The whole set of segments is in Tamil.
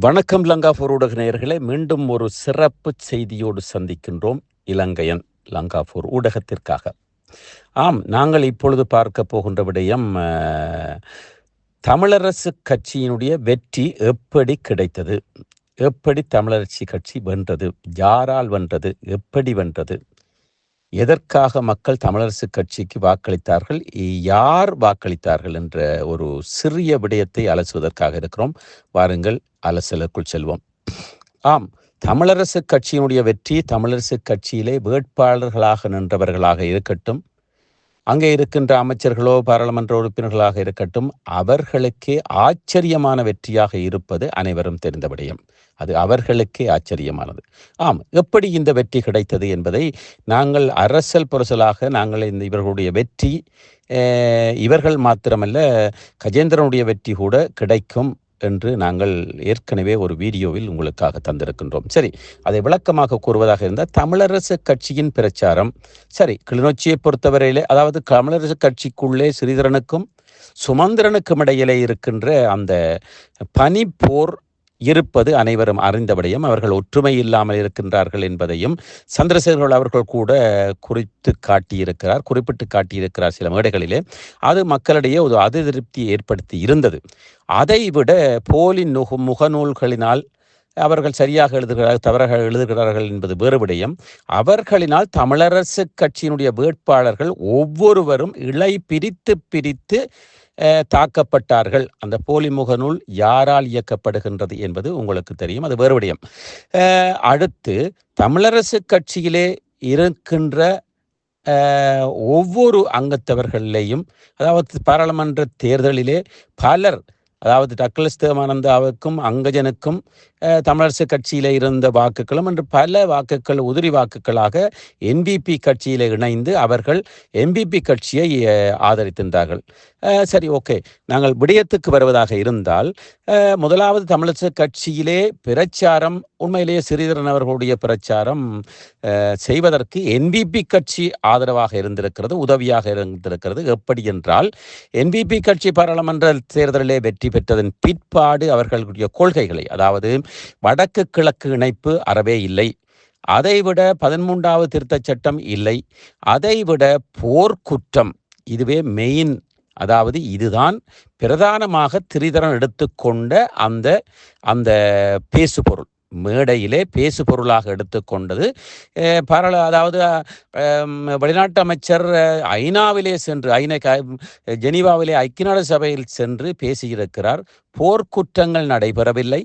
வணக்கம் லங்காபூர் ஊடக நேயர்களே மீண்டும் ஒரு சிறப்பு செய்தியோடு சந்திக்கின்றோம் இலங்கையன் லங்காபூர் ஊடகத்திற்காக. ஆம் நாங்கள் இப்பொழுது பார்க்க போகின்ற விடயம் தமிழரசு கட்சியினுடைய வெற்றி எப்படி கிடைத்தது? எப்படி தமிழரசு கட்சி வென்றது? யாரால் வென்றது? எப்படி வென்றது? எதற்காக மக்கள் தமிழரசு கட்சிக்கு வாக்களித்தார்கள்? யார் வாக்களித்தார்கள் என்ற ஒரு சிறிய விடயத்தை அலசுவதற்காக இருக்கிறோம். வாருங்கள் அலசலுக்குள் செல்வோம். ஆம் தமிழரசு கட்சியினுடைய வெற்றி தமிழரசு கட்சியிலே வேட்பாளர்களாக நின்றவர்களாக இருக்கட்டும். அங்கே இருக்கின்ற அமைச்சர்களோ பாராளுமன்ற உறுப்பினர்களாக இருக்கட்டும் அவர்களுக்கே ஆச்சரியமான வெற்றியாக இருப்பது அனைவரும் தெரிந்த விடயம். அது அவர்களுக்கே ஆச்சரியமானது. ஆம் எப்படி இந்த வெற்றி கிடைத்தது என்பதை நாங்கள் அரசல் புரசலாக நாங்கள் இந்த இவர்களுடைய வெற்றி இவர்கள் மாத்திரமல்ல கஜேந்திரனுடைய வெற்றி கூட கிடைக்கும் என்று நாங்கள் ஏற்கனவே ஒரு வீடியோவில் உங்களுக்காக தந்திருக்கின்றோம். சரி அதை விளக்கமாக கூறுவதாக இருந்தால் தமிழரசு கட்சியின் பிரச்சாரம். சரி கிளிநொச்சியை பொறுத்தவரையிலே அதாவது தமிழரசு கட்சிக்குள்ளே ஸ்ரீதரனுக்கும் சுமந்திரனுக்கும் இடையிலே இருக்கின்ற அந்த பனிப்போர் இருப்பது அனைவரும் அறிந்தபடியும் அவர்கள் ஒற்றுமை இல்லாமல் இருக்கின்றார்கள் என்பதையும் சந்திரசேகர்கள் அவர்கள் கூட குறித்து காட்டியிருக்கிறார் குறிப்பிட்டு காட்டியிருக்கிறார் சில மேடைகளிலே. அது மக்களிடையே ஒரு அதிருப்தியை ஏற்படுத்தி இருந்தது. அதைவிட போலி நுகு முகநூல்களினால் அவர்கள் சரியாக எழுதுகிறார்கள் தவறாக எழுதுகிறார்கள் என்பது வேறு விடயம். அவர்களினால் தமிழரசு கட்சியினுடைய வேட்பாளர்கள் ஒவ்வொருவரும் இழை பிரித்து பிரித்து தாக்கப்பட்டார்கள். அந்த போலி முகநூல் யாரால் இயக்கப்படுகின்றது என்பது உங்களுக்கு தெரியும். அது வேறு விடயம். அடுத்து தமிழரசு கட்சியிலே இருக்கின்ற ஒவ்வொரு அங்கத்தவர்களிலேயும் அதாவது பாராளுமன்ற தேர்தலிலே பலர் அதாவது டக்ளஸ் தேவானந்தாவுக்கும் அங்கஜனுக்கும் தமிழரசு கட்சியில் இருந்த வாக்குகளும் என்று பல வாக்குகள் உதிரி வாக்குகளாக என்பிபி கட்சியில் இணைந்து அவர்கள் என்பிபி கட்சியை ஆதரித்திருந்தார்கள் சரி ஓகே. நாங்கள் விடயத்துக்கு வருவதாக இருந்தால் முதலாவது தமிழரசு கட்சியிலே பிரச்சாரம் உண்மையிலேயே சிறிதரன் அவர்களுடைய பிரச்சாரம் செய்வதற்கு என்பிபி கட்சி ஆதரவாக இருந்திருக்கிறது உதவியாக இருந்திருக்கிறது. எப்படி என்றால் என்பிபி கட்சி பாராளுமன்ற தேர்தலிலே வெற்றி பெற்றதன் பிற்பாடு அவர்களுடைய கொள்கைகளை அதாவது வடக்கு கிழக்கு இணைப்பு அறவே இல்லை. அதைவிட பதிமூன்றாவது திருத்தச் சட்டம் இல்லை. அதைவிட போர்க்குற்றம் இதுவே மெயின் அதாவது இதுதான் பிரதானமாக திரிதரன் எடுத்துக்கொண்ட அந்த அந்த பேசுபொருள். மேடையிலே பேசு பொருளாக எடுத்துக்கொண்டது. அஹ் பாராள அதாவது வெளிநாட்டு அமைச்சர் ஐநாவிலே சென்று ஐநா ஜெனீவாவிலே ஐக்கிய நாடு சபையில் சென்று பேசியிருக்கிறார். போர்க்குற்றங்கள் நடைபெறவில்லை.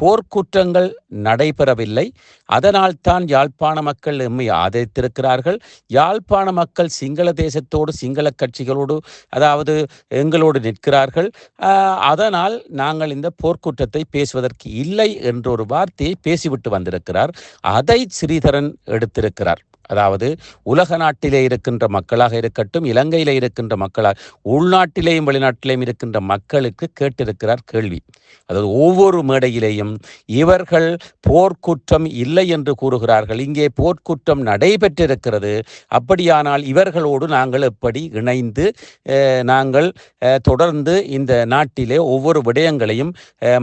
போர்க்குற்றங்கள் நடைபெறவில்லை. அதனால்தான் யாழ்ப்பாண மக்கள் எம்மை ஆதரித்திருக்கிறார்கள். யாழ்ப்பாண மக்கள் சிங்கள தேசத்தோடு சிங்கள கட்சிகளோடு அதாவது எங்களோடு நிற்கிறார்கள். அதனால் நாங்கள் இந்த போர்க்குற்றத்தை பேசுவதற்கு இல்லை என்ற ஒரு வார்த்தையை பேசிவிட்டு வந்திருக்கிறார். அதை ஸ்ரீதரன் எடுத்திருக்கிறார். அதாவது உலக நாட்டிலே இருக்கின்ற மக்களாக இருக்கட்டும் இலங்கையில் இருக்கின்ற மக்களாக உள்நாட்டிலேயும் வெளிநாட்டிலேயும் இருக்கின்ற மக்களுக்கு கேட்டிருக்கிறார் கேள்வி. அதாவது ஒவ்வொரு மேடையிலேயும் இவர்கள் போர்க்குற்றம் இல்லை என்று கூறுகிறார்கள் இங்கே போர்க்குற்றம் நடைபெற்றிருக்கிறது அப்படியானால் இவர்களோடு நாங்கள் எப்படி இணைந்து நாங்கள் தொடர்ந்து இந்த நாட்டிலே ஒவ்வொரு விடயங்களையும்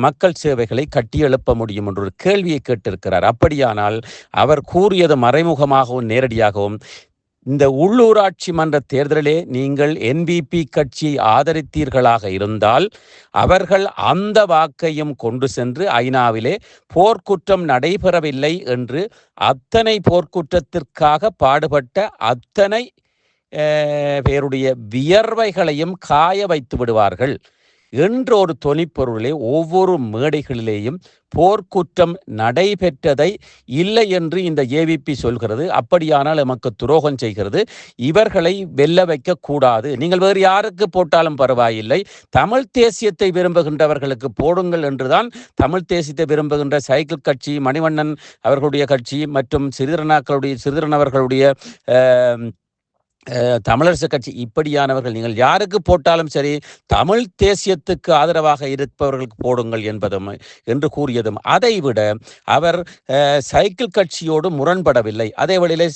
மக்கள் சேவைகளை கட்டியெழுப்ப முடியும் என்ற ஒரு கேள்வியை கேட்டிருக்கிறார். அப்படியானால் அவர் கூறியது மறைமுகமாகவும் நேரடியாகவும். இந்த உள்ளூராட்சி மன்ற தேர்தலிலே நீங்கள் என்பிபி கட்சியை ஆதரித்தீர்களாக இருந்தால் அவர்கள் அந்த வாக்கையும் கொண்டு சென்று ஐநாவிலே போர்க்குற்றம் நடைபெறவில்லை என்று அத்தனை போர்க்குற்றத்திற்காக பாடுபட்ட அத்தனை பேருடைய வியர்வைகளையும் காய வைத்து விடுவார்கள். என்ற ஒரு தொனிப்பொருளே ஒவ்வொரு மேடைகளிலேயும் போர்க்குற்றம் நடைபெற்றதை இல்லை என்று இந்த ஏவிபி சொல்கிறது. அப்படியானால் எமக்கு துரோகம் செய்கிறது. இவர்களை வெல்ல வைக்க கூடாது. நீங்கள் வேறு யாருக்கு போட்டாலும் பரவாயில்லை. தமிழ் தேசியத்தை விரும்புகின்றவர்களுக்கு போடுங்கள் என்றுதான் தமிழ் தேசியத்தை விரும்புகின்ற சைக்கிள் கட்சி மணிவண்ணன் அவர்களுடைய கட்சி மற்றும் சிறிதரனாக்களுடைய சிறிதரன் அவர்களுடைய அஹ், தமிழரசு கட்சி இப்படியானவர்கள். நீங்கள் யாருக்கு போட்டாலும் சரி தமிழ் தேசியத்துக்கு ஆதரவாக இருப்பவர்களுக்கு போடுங்கள் என்பதும் என்று கூறியதும். அதைவிட அவர் சைக்கிள் கட்சியோடு முரண்படவில்லை. அதே வழியிலே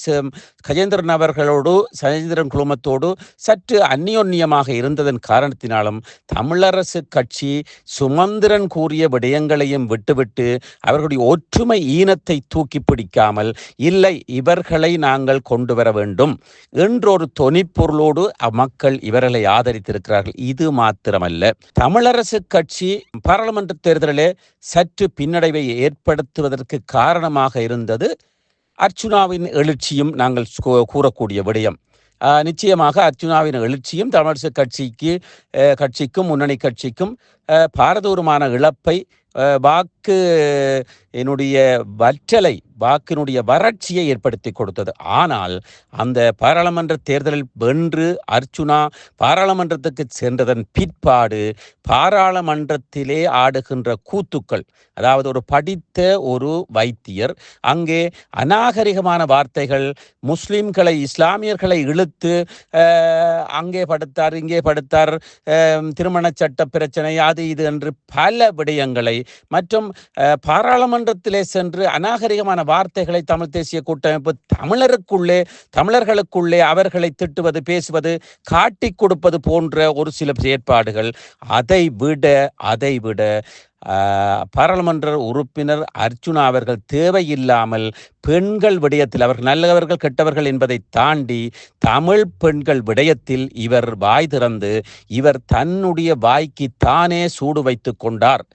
கஜேந்திரன் அவர்களோடு சஜேந்திரன் குழுமத்தோடு சற்று அந்நியோன்யமாக இருந்ததன் காரணத்தினாலும் தமிழரசு கட்சி சுமந்திரன் கூறிய விடயங்களையும் விட்டுவிட்டு அவர்களுடைய ஒற்றுமை ஈனத்தை தூக்கி பிடிக்காமல் இல்லை இவர்களை நாங்கள் கொண்டு வர வேண்டும் என்றோ ஒரு தொனிப்பொருளோடு மக்கள் இவர்களை ஆதரித்திருக்கிறார்கள். இது மாத்திரமல்ல. தமிழரசு கட்சி பாராளுமன்ற தேர்தலிலே சற்று பின்னடைவை ஏற்படுத்துவதற்கு காரணமாக இருந்தது அர்ச்சுனாவின் எழுச்சியும் நாங்கள் கூறக்கூடிய விடயம். நிச்சயமாக அர்ச்சுனாவின் எழுச்சியும் தமிழரசு கட்சிக்கு கட்சிக்கும் முன்னணி கட்சிக்கும் பாரதூரமான இழப்பை வாக்கு என்னுடைய வற்றலை வாக்கினுடைய வறட்சியை ஏற்படுத்தி கொடுத்தது. ஆனால் அந்த பாராளுமன்ற தேர்தலில் வென்று அர்ச்சுனா பாராளுமன்றத்துக்கு சென்றதன் பிற்பாடு பாராளுமன்றத்திலே ஆடுகின்ற கூத்துக்கள் அதாவது ஒரு படித்த ஒரு வைத்தியர் அங்கே அநாகரிகமான வார்த்தைகள் முஸ்லிம்களை இஸ்லாமியர்களை இழுத்து அங்கே படுத்தார் இங்கே படுத்தார் திருமண சட்ட பிரச்சனை அது இது என்று பல விடயங்களை மற்றும் பாராளுமன்றத்திலே சென்று அநாகரிகமான வார்த்தைகளை தமிழ் தேசிய கூட்டமைப்பு தமிழருக்குள்ளே தமிழர்களுக்குள்ளே அவர்களை திட்டுவது பேசுவது காட்டி கொடுப்பது போன்ற ஒரு சில செயற்பாடுகள். அதை விட அதை விட பாராளுமன்ற உறுப்பினர் அர்ஜுனா அவர்கள் தேவையில்லாமல் பெண்கள் விடயத்தில் அவர்கள் நல்லவர்கள் கெட்டவர்கள் என்பதை தாண்டி தமிழ் பெண்கள் விடயத்தில் இவர் வாய் திறந்து இவர் தன்னுடைய வாய்க்கு தானே சூடு வைத்து கொண்டார்.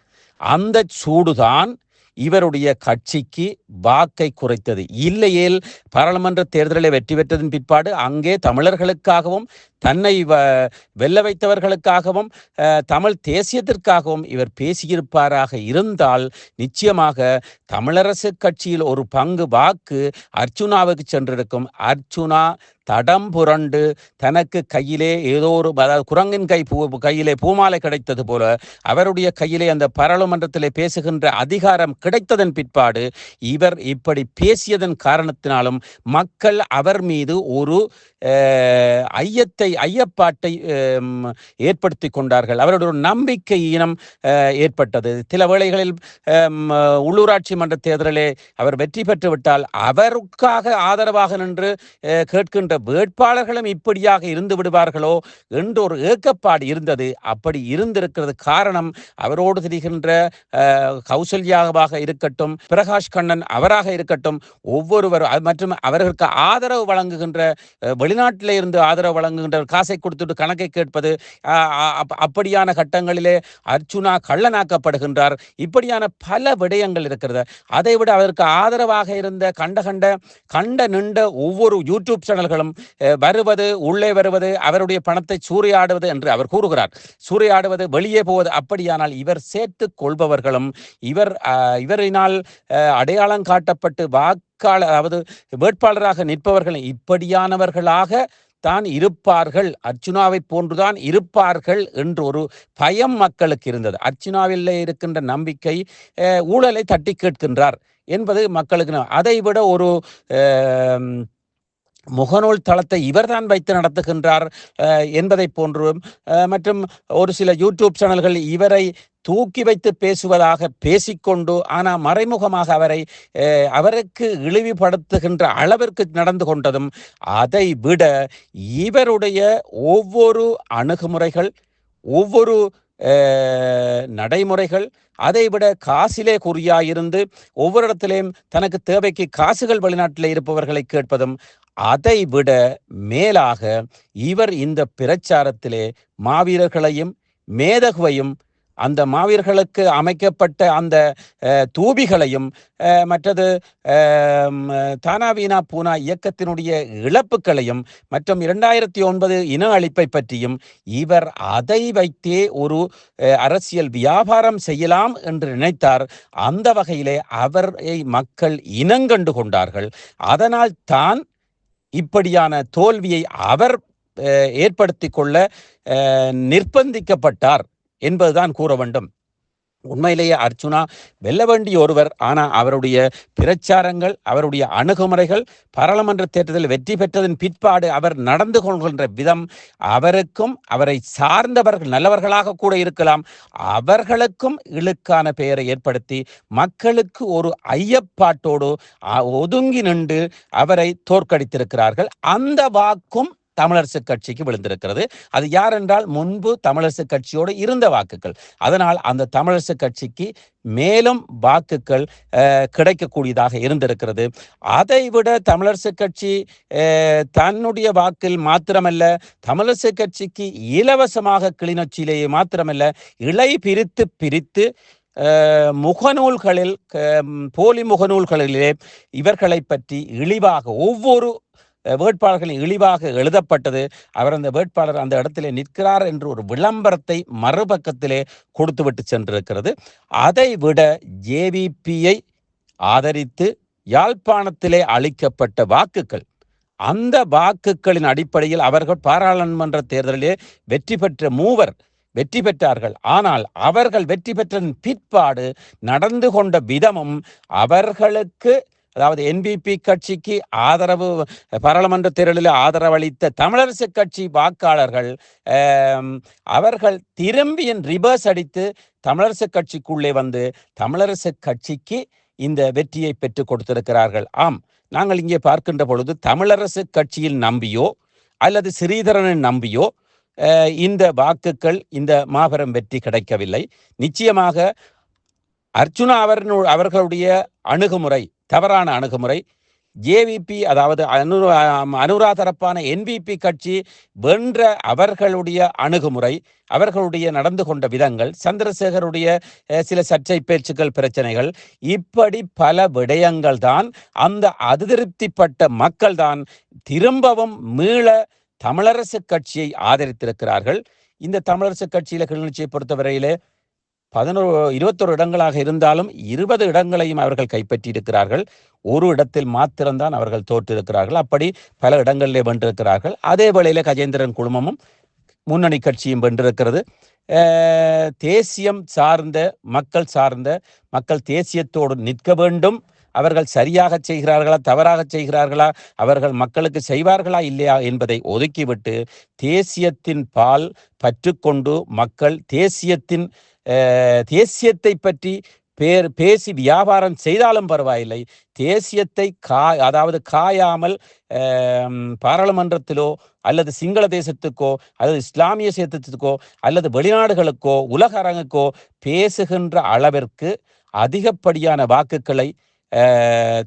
அந்த சூடுதான் இவருடைய கட்சிக்கு வாக்கை குறைத்தது. இல்லையேல் பாராளுமன்ற தேர்தலில் வெற்றி பெற்றதன் பிற்பாடு அங்கே தமிழர்களுக்காகவும் தன்னை வெல்ல வைத்தவர்களுக்காகவும் தமிழ் தேசியத்திற்காகவும் இவர் பேசியிருப்பாராக இருந்தால் நிச்சயமாக தமிழரசு கட்சியில் ஒரு பங்கு வாக்கு அர்ச்சுனாவுக்கு சென்றிருக்கும். அர்ச்சுனா தடம் புரண்டு தனக்கு கையிலே ஏதோ ஒரு அதாவது குரங்கின் கை பூ கையிலே பூமாலை கிடைத்தது போல அவருடைய கையிலே அந்த பாராளுமன்றத்திலே பேசுகின்ற அதிகாரம் கிடைத்ததன் பிற்பாடு இவர் இப்படி பேசியதன் காரணத்தினாலும் மக்கள் அவர் மீது ஒரு ஐயத்தை ஐயப்பாட்டை ஏற்படுத்தி கொண்டார்கள். அவருடைய ஒரு நம்பிக்கை இனம் ஏற்பட்டது. சில வேளைகளில் உள்ளூராட்சி மன்ற தேர்தலிலே அவர் வெற்றி பெற்றுவிட்டால் அவருக்காக ஆதரவாக நின்று கேட்கின்ற வேட்பாளர்களும் இப்படியாக இருந்து விடுவார்களோ என்று ஒரு ஏக்கப்பாடு இருந்தது. அப்படி இருந்திருக்கிறது காரணம் அவரோடு திரிகின்ற கௌசல்யாவாக இருக்கட்டும் பிரகாஷ் கண்ணன் அவராக இருக்கட்டும் ஒவ்வொருவர் மற்றும் அவர்களுக்கு ஆதரவு வழங்குகின்ற வெளிநாட்டில் இருந்து ஆதரவு வழங்குகின்ற காசை கொடுத்துட்டு கணக்கை கேட்பது அப்படியான கட்டங்களிலே அர்ச்சுனா கள்ளனாக்கப்படுகின்றார். இப்படியான பல விடயங்கள் இருக்கிறது. அதை விட அதற்கு ஆதரவாக இருந்த கண்ட கண்ட கண்ட நின்ற ஒவ்வொரு யூடியூப் சேனல்களும் வருவது உள்ளே வருவது அவருடைய பணத்தை சூறையாடுவது என்று அவர் கூறுகிறார். சூறையாடுவது வெளியே போவது அப்படியானால் இவர் சேர்த்து கொள்பவர்களும் இவர் இவரினால் அடையாளம் காட்டப்பட்டு வாக்காளர் அதாவது வேட்பாளராக நிற்பவர்கள் இப்படியானவர்களாக தான் இருப்பார்கள். அர்ச்சுனாவை போன்றுதான் இருப்பார்கள் என்று ஒரு பயம் மக்களுக்கு இருந்தது. அர்ச்சுனாவில் இருக்கின்ற நம்பிக்கை ஊழலை தட்டி கேட்கின்றார் என்பது மக்களுக்கு அதை விட ஒரு முகநூல் தளத்தை இவர்தான் வைத்து நடத்துகின்றார் என்பதை போன்றும் மற்றும் ஒரு சில யூடியூப் சேனல்கள் இவரை தூக்கி வைத்து பேசுவதாக பேசிக்கொண்டு ஆனால் மறைமுகமாக அவரை அவருக்கு இழிவுபடுத்துகின்ற அளவிற்கு நடந்து கொண்டதும் அதை விட இவருடைய ஒவ்வொரு அணுகுமுறைகள் ஒவ்வொரு நடைமுறைகள் அதைவிட காசிலே குறியாயிருந்து ஒவ்வொரு இடத்திலேயும் தனக்கு தேவைக்கு காசுகள் வெளிநாட்டில் இருப்பவர்களை கேட்பதும் அதை விட மேலாக இவர் இந்த பிரச்சாரத்திலே மாவீரர்களையும் மேதகுவையும் அந்த மாவீரர்களுக்கு அமைக்கப்பட்ட அந்த தூபிகளையும் மற்றது தானாவீனா பூனா இயக்கத்தினுடைய இழப்புகளையும் மற்றும் இரண்டாயிரத்தி ஒன்பது இன அழிப்பை பற்றியும் இவர் அதை வைத்தே ஒரு அரசியல் வியாபாரம் செய்யலாம் என்று நினைத்தார். அந்த வகையிலே அவரை மக்கள் இனங்கண்டு கொண்டார்கள். அதனால் தான் இப்படியான தோல்வியை அவர் ஏற்படுத்தி கொள்ள நிர்பந்திக்கப்பட்டார் என்பதுதான் கூற வேண்டும். உண்மையிலேயே அர்ச்சுனா வெல்ல வேண்டிய ஒருவர். ஆனால் அவருடைய பிரச்சாரங்கள் அவருடைய அணுகுமுறைகள் பாராளுமன்ற தேர்தலில் வெற்றி பெற்றதன் பிற்பாடு அவர் நடந்து கொள்கின்ற விதம் அவருக்கும் அவரை சார்ந்தவர்கள் நல்லவர்களாக கூட இருக்கலாம் அவர்களுக்கும் இழுக்கான பெயரை ஏற்படுத்தி மக்களுக்கு ஒரு ஐயப்பாட்டோடு ஒதுங்கி நின்று அவரை தோற்கடித்திருக்கிறார்கள். அந்த வாக்கும் தமிழரசு கட்சிக்கு விழுந்திருக்கிறது. அது யார் என்றால் முன்பு தமிழரசு கட்சியோடு இருந்த வாக்குகள். அதனால் அந்த தமிழரசு கட்சிக்கு மேலும் வாக்குகள் கிடைக்கக்கூடியதாக இருந்திருக்கிறது. அதைவிட தமிழரசு கட்சி தன்னுடைய வாக்கில் மாத்திரமல்ல தமிழரசு கட்சிக்கு இலவசமாக கிளிநொச்சியிலேயே மாத்திரமல்ல இலை பிரித்து பிரித்து முகநூல்களில் க- போலி முகநூல்களிலே இவர்களை பற்றி இழிவாக ஒவ்வொரு வேட்பாளர்கள் வேட்பாளர்களின் இழிவாக எழுதப்பட்டது. அவர் அந்த வேட்பாளர் அந்த இடத்திலே நிற்கிறார் என்று ஒரு விளம்பரத்தை மறுபக்கத்திலே கொடுத்துவிட்டு சென்றிருக்கிறது. அதை விட ஜேவிபியை ஆதரித்து யாழ்ப்பாணத்திலே அளிக்கப்பட்ட வாக்குகள் அந்த வாக்குகளின் அடிப்படையில் அவர்கள் பாராளுமன்ற தேர்தலிலே வெற்றி பெற்ற மூவர் வெற்றி பெற்றார்கள். ஆனால் அவர்கள் வெற்றி பெற்றதன் பிற்பாடு நடந்து கொண்ட விதமும் அவர்களுக்கு அதாவது என்பிபி கட்சிக்கு ஆதரவு பாராளுமன்ற தேர்தலில் ஆதரவளித்த தமிழரசு கட்சி வாக்காளர்கள் அவர்கள் திரும்பியின் ரிவர்ஸ் அடித்து தமிழரசு கட்சிக்குள்ளே வந்து தமிழரசு கட்சிக்கு இந்த வெற்றியை பெற்றுக் கொடுத்திருக்கிறார்கள். ஆம் நாங்கள் இங்கே பார்க்கின்ற பொழுது தமிழரசு கட்சியில் நம்பியோ அல்லது ஸ்ரீதரனை நம்பியோ அஹ், இந்த வாக்குகள் இந்த மாபெரும் வெற்றி கிடைக்கவில்லை. நிச்சயமாக அர்ச்சுனா அவர்னு அவர்களுடைய அணுகுமுறை தவறான அணுகுமுறை ஜேவிபி அதாவது அனு அனுரா தரப்பான என்பிபி கட்சி வென்ற அவர்களுடைய அணுகுமுறை அவர்களுடைய நடந்து கொண்ட விதங்கள் சந்திரசேகருடைய சில சர்ச்சை பேச்சுக்கள் பிரச்சனைகள் இப்படி பல விடயங்கள் தான் அந்த அதிருப்திப்பட்ட மக்கள் தான் திரும்பவும் மீள தமிழரசு கட்சியை ஆதரித்திருக்கிறார்கள். இந்த தமிழரசு கட்சியில கிளிநொச்சியை பொறுத்தவரையிலே பதினோரு இருபத்தொரு இடங்களாக இருந்தாலும் இருபது இடங்களையும் அவர்கள் கைப்பற்றியிருக்கிறார்கள். ஒரு இடத்தில் மாத்திரம்தான் அவர்கள் தோற்றிருக்கிறார்கள். அப்படி பல இடங்களிலே வென்றிருக்கிறார்கள். அதே வேளையில கஜேந்திரன் குழுமமும் முன்னணி கட்சியும் வென்றிருக்கிறது. தேசியம் சார்ந்த மக்கள் சார்ந்த மக்கள் தேசியத்தோடு நிற்க வேண்டும். அவர்கள் சரியாக செய்கிறார்களா தவறாக செய்கிறார்களா அவர்கள் மக்களுக்கு செய்வார்களா இல்லையா என்பதை ஒதுக்கிவிட்டு தேசியத்தின் பால் பற்றுக்கொண்டு மக்கள் தேசியத்தின் தேசியத்தை பற்றி பேர் பேசி வியாபாரம் செய்தாலும் பரவாயில்லை. தேசியத்தை கா அதாவது காயாமல் பாராளுமன்றத்திலோ அல்லது சிங்கள தேசத்துக்கோ அல்லது இஸ்லாமிய சேதத்துக்கோ அல்லது வெளிநாடுகளுக்கோ உலக அரங்குக்கோ பேசுகின்ற அளவிற்கு அதிகப்படியான வாக்குகளை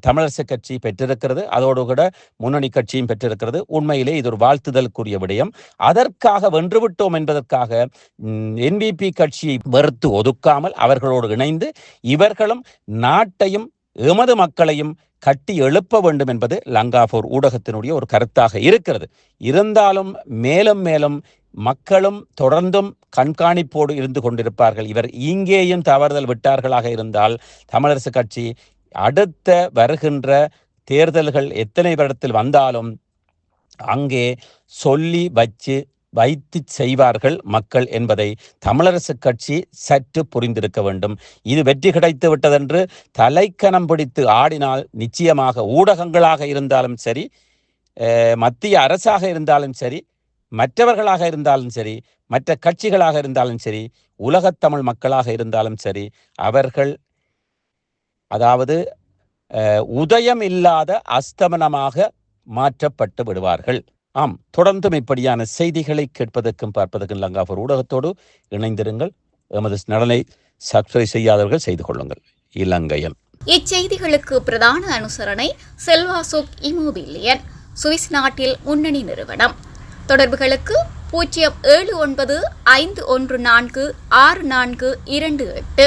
தமிழரசு கட்சி பெற்றிருக்கிறது. அதோடு கூட முன்னணி கட்சியும் பெற்றிருக்கிறது. உண்மையிலே இது ஒரு வாழ்த்துதலுக்குரிய விடயம். அதற்காக வென்றுவிட்டோம் என்பதற்காக என்பிபி கட்சியை வெறுத்து ஒதுக்காமல் அவர்களோடு இணைந்து இவர்களும் நாட்டையும் எமது மக்களையும் கட்டி எழுப்ப வேண்டும் என்பது லங்காபூர் ஊடகத்தினுடைய ஒரு கருத்தாக இருக்கிறது. இருந்தாலும் மேலும் மேலும் மக்களும் தொடர்ந்தும் கண்காணிப்போடு இருந்து கொண்டிருப்பார்கள். இவர் இங்கேயும் தவறுதல் விட்டார்களாக இருந்தால் தமிழரசு கட்சி அடுத்த வருகின்ற தேர்தல்கள் எத்தனை வருடத்தில் வந்தாலும் அங்கே சொல்லி வச்சு வைத்து செய்வார்கள் மக்கள் என்பதை தமிழரசு கட்சி சற்று புரிந்திருக்க வேண்டும். இது வெற்றி கிடைத்து விட்டதென்று தலைக்கணம் பிடித்து ஆடினால் நிச்சயமாக ஊடகங்களாக இருந்தாலும் சரி மத்திய அரசாக இருந்தாலும் சரி மற்றவர்களாக இருந்தாலும் சரி மற்ற கட்சிகளாக இருந்தாலும் சரி உலகத்தமிழ் மக்களாக இருந்தாலும் சரி அவர்கள் அதாவது உதயம் இல்லாத அஸ்தமனமாக மாற்றப்பட்டு விடுவார்கள். ஆம் தொடர்ந்தும் இப்படியான செய்திகளை கேட்பதற்கும் பார்ப்பதற்கும் லங்காபூர் ஊடகத்தோடு இணைந்திருங்கள். எமது நலனை சப்ஸ்கிரைப் செய்யாதவர்கள் செய்து கொள்ளுங்கள். இலங்கையன். இச்செய்திகளுக்கு பிரதான அனுசரணை செல்வாசோக் இமோபிலியன் சுவிஸ் நாட்டில் முன்னணி நிறுவனம். தொடர்புகளுக்கு பூஜ்ஜியம் ஏழு ஒன்பது ஐந்து ஒன்று நான்கு ஆறு நான்கு இரண்டு எட்டு.